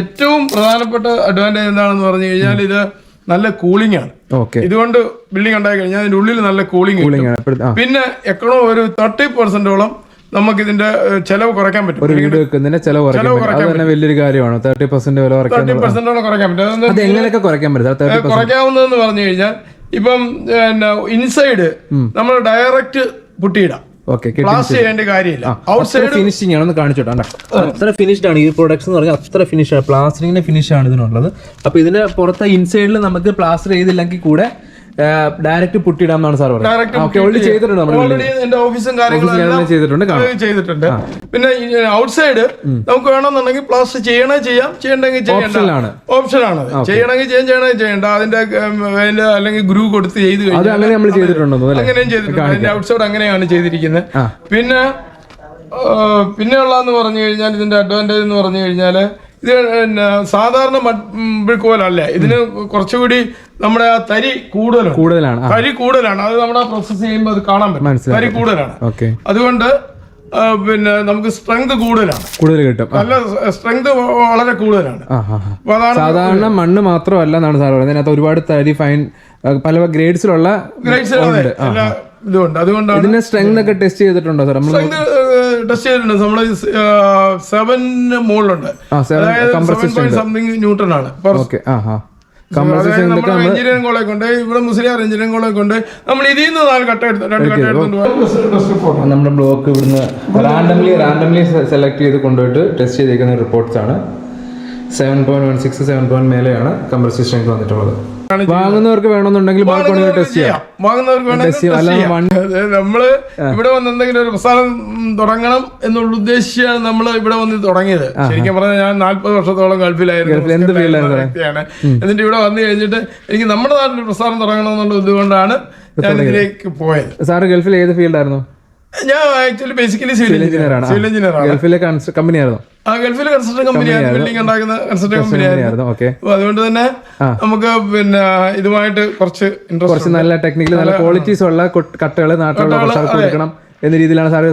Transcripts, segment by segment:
ഏറ്റവും പ്രധാനപ്പെട്ട അഡ്വാന്റേജ് എന്താണെന്ന് പറഞ്ഞു കഴിഞ്ഞാൽ ഇത് നല്ല കൂളിംഗ് ആണ്. ഓക്കെ ഇതുകൊണ്ട് ബിൽഡിംഗ് ഉണ്ടായി കഴിഞ്ഞാൽ അതിന്റെ ഉള്ളിൽ നല്ല കൂളിംഗ് കൂളിംഗ് ആണ്. പിന്നെ എക്കണോ ഒരു തേർട്ടി പെർസെന്റോളം നമുക്ക് ഇതിന്റെ ചെലവ് കുറയ്ക്കാൻ പറ്റും. ഒരു വീട് വെക്കുന്നതിന്റെ ചെലവ് കുറയ്ക്കാൻ തന്നെ വലിയൊരു കാര്യമാണ്. തേർട്ടി പെർസെന്റ് വില കുറയ്ക്കാൻ തേർട്ടി പെർസെന്റോളം കുറയ്ക്കാൻ പറ്റും. അത് എങ്ങനെയൊക്കെ കുറയ്ക്കാൻ പറ്റും? കുറയ്ക്കാവുന്നതെന്ന് പറഞ്ഞു കഴിഞ്ഞാൽ ഇപ്പം ഇൻസൈഡ് നമ്മൾ ഡയറക്റ്റ് പുട്ടിയിടാം. ഓക്കെ പ്ലാസ് ചെയ്യേണ്ട കാര്യമില്ല. ഔട്ട്സൈഡ് ഫിനിഷിംഗ് ആണ് ഒന്ന് കാണിച്ചോട്ടോ അത്ര ഫിനിഷ്ഡ് ആണ്. ഈ പ്രൊഡക്ട്സ് എന്ന് പറഞ്ഞാൽ അത്ര ഫിനിഷ് ആണ്. പ്ലാസ്റ്ററിങ്ങിന്റെ ഫിനിഷ് ആണ് ഇതിനുള്ളത്. അപ്പൊ ഇതിന്റെ പുറത്തെ ഇൻസൈഡിൽ നമുക്ക് പ്ലാസ്റ്റർ ചെയ്തില്ലെങ്കിൽ കൂടെ ഡയറക്റ്റ് പുട്ടിയിടാമെന്നാണ് സാർ പറഞ്ഞത്. ഓൾറെഡി ചെയ്തിട്ടുണ്ട് ഓൾറെഡി എന്റെ ഓഫീസും കാര്യങ്ങളും ചെയ്തിട്ടുണ്ട് ചെയ്തിട്ടുണ്ട്. പിന്നെ ഔട്ട്സൈഡ് നമുക്ക് വേണമെന്നുണ്ടെങ്കിൽ പ്ലാസ്റ്റർ ചെയ്യണേ ചെയ്യാം ചെയ്യണ്ടെങ്കിൽ ചെയ്യണ്ട. ഓപ്ഷനാണ് ഓപ്ഷൻ ആണ്. ചെയ്യണമെങ്കിൽ ചെയ്യാൻ ചെയ്യണമെങ്കിൽ ചെയ്യണ്ട. അതിന്റെ അല്ലെങ്കിൽ ഗ്രൂ കൊടുത്ത് ചെയ്ത് കഴിഞ്ഞാൽ അങ്ങനെയും ചെയ്തിട്ടുണ്ട്. ഔട്ട്സൈഡ് അങ്ങനെയാണ് ചെയ്തിരിക്കുന്നത്. പിന്നെ പിന്നെയുള്ളതെന്ന് പറഞ്ഞു കഴിഞ്ഞാൽ ഇതിന്റെ അഡ്വാന്റേജ് എന്ന് പറഞ്ഞു കഴിഞ്ഞാൽ ഇത് പിന്നെ സാധാരണ മഡ്ബിൾക്കോലല്ല ഇതിന് കുറച്ചുകൂടി നമ്മുടെ ആ തരി കൂടുതൽ കൂടുതലാണ് തരി കൂടുതലാണ്. അത് നമ്മുടെ പ്രോസസ് ചെയ്യുമ്പോൾ അത് കാണാൻ പറ്റും. തരി കൂടുതലാണ്. ഓക്കെ. അതുകൊണ്ട് പിന്നെ നമുക്ക് സ്ട്രെങ്ത് കൂടുതലാണ്. കൂടുതൽ കിട്ടും. നല്ല സ്ട്രെങ്ത് വളരെ കൂടുതലാണ്. സാധാരണ മണ്ണ് മാത്രമല്ല എന്നാണ് സാർ പറയുന്നത്. അതിനകത്ത് ഒരുപാട് തരി ഫൈൻ പല ഗ്രേഡ്സിലുള്ള ഗ്രേഡ്സിലുണ്ട് ഇതുകൊണ്ട് ഇതുണ്ട് അതുകൊണ്ടാണ് ഇതിന്റെ സ്ട്രെങ്ത് ഒക്കെ ടെസ്റ്റ് ചെയ്തിട്ടുണ്ടോ സാർ നമ്മൾ ടെസ്റ്റ് ചെയ്തിട്ടുണ്ട്. നമ്മൾ സെവന് മുകളിലുണ്ട് സെവൻ അതായത് കംപ്രസർ സംതിങ് ന്യൂട്ടൺ ആണ്. അതായത് എഞ്ചിനീയറിംഗ് കോളേജ് ഉണ്ട്. ഇവിടെ മുസ്ലിം എഞ്ചിനീയറിംഗ് കോളേജ് ഉണ്ട്. നമ്മൾ ഇതിൽ നിന്ന് നാല് കട്ട എടുത്തു രണ്ട് കട്ട എടുത്തുകൊണ്ട് നമ്മുടെ ബ്ലോക്ക് ഇവിടുന്ന് റാൻഡംലി റാൻഡംലി സെലക്ട് ചെയ്ത് കൊണ്ടുപോയിട്ട് ടെസ്റ്റ് ചെയ്തേക്കുന്ന റിപ്പോർട്ട്സ് ആണ്. Seven point one six seven point മേലെയാണ് കംപ്രസർ സ്ട്രെങ്ത് വന്നിട്ടുള്ളത്. വാങ്ങുന്നവർക്ക് വേണമെന്നുണ്ടെങ്കിൽ ബാൽക്കോണിയിൽ ടെസ്റ്റ് ചെയ്യാം. വാങ്ങുന്നവർക്ക് വേണമെങ്കിൽ നമ്മൾ ഇവിടെ വന്ന് എന്തെങ്കിലും ഒരു പ്രസ്ഥാനം തുടങ്ങണം എന്നുള്ള ഉദ്ദേശിച്ചാണ് നമ്മൾ ഇവിടെ വന്ന് തുടങ്ങിയത്. ശരിക്കും പറഞ്ഞാൽ ഞാൻ നാല്പത് വർഷത്തോളം ഗൾഫിലായിരുന്നു. എന്നിട്ട് ഇവിടെ വന്നു കഴിഞ്ഞിട്ട് എനിക്ക് നമ്മുടെ നാട്ടിൽ പ്രസ്ഥാനം തുടങ്ങണം എന്നുള്ള ഇതുകൊണ്ടാണ് ഞാൻ ഇതിലേക്ക് പോയത്. സാറ് ഗൾഫിൽ ഏത് ഫീൽഡായിരുന്നു? ഞാൻ ആക്ച്വലി ബേസിക്കലി സിവിൽ എഞ്ചിനീയർ ആണ്. സിവിൽ എഞ്ചിനീയർ ആണ്. ഗൾഫിലെ കമ്പനി ആയിരുന്നു? ആ ഗൾഫിലെ കൺസ്ട്രക്ഷൻ കമ്പനിയാണ് ബിൽഡിംഗ് ഉണ്ടാക്കുന്ന കൺസ്ട്രക്ഷൻ കമ്പനിയായിരുന്നു ഓക്കെ അതുകൊണ്ട് തന്നെ നമുക്ക് പിന്നെ ഇതുമായിട്ട് കുറച്ച് ഇൻട്രസ്റ്റ് കുറച്ച് നല്ല ടെക്നിക്കൽ നല്ല ക്വാളിറ്റീസ് ഉള്ള കട്ടകൾ നാട്ടിലുള്ള കൊടുക്കണം എന്ന രീതിയിലാണ് സാർ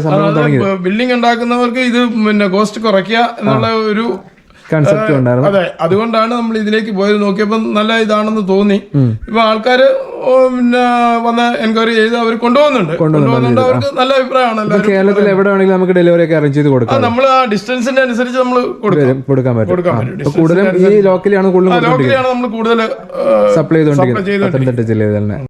ബിൽഡിംഗ് ഉണ്ടാക്കുന്നവർക്ക് ഇത് പിന്നെ കോസ്റ്റ് കുറയ്ക്കുക എന്നുള്ള ഒരു കൺസെപ്റ്റ് ഉണ്ടായിരുന്നു. അതെ അതുകൊണ്ടാണ് നമ്മൾ ഇതിലേക്ക് പോയത്. നോക്കിയപ്പോൾ നല്ല ഇതാണെന്ന് തോന്നി. ഇപ്പൊ ആൾക്കാര് പിന്നെ വന്ന് എൻക്വയറി ചെയ്ത് അവർ കൊണ്ടുപോകുന്നുണ്ട് കൊണ്ടുപോകുന്നുണ്ട് അവർക്ക് നല്ല അഭിപ്രായമാണ് എല്ലാവരും കേരളത്തിൽ എവിടെ ആണെങ്കിലും നമുക്ക് ഡെലിവറി ഒക്കെ അറേഞ്ച് ചെയ്ത് കൊടുക്കാം. നമ്മൾ ആ ഡിസ്റ്റൻസിന്റെ അനുസരിച്ച് നമ്മൾ കൊടുക്കും. കൊടുക്കാൻ പറ്റും. കൂടുതലും ഈ ലോക്കലിയാണ് കൂടുതലും ലോക്കലിയാണ് നമ്മൾ കൂടുതൽ സപ്ലൈ ചെയ്തോണ്ടിരിക്കുന്നത്. സപ്ലൈ ചെയ്തുകൊണ്ടിരിക്കുന്നത് പത്തനംതിട്ട ജില്ലയിൽ തന്നെ.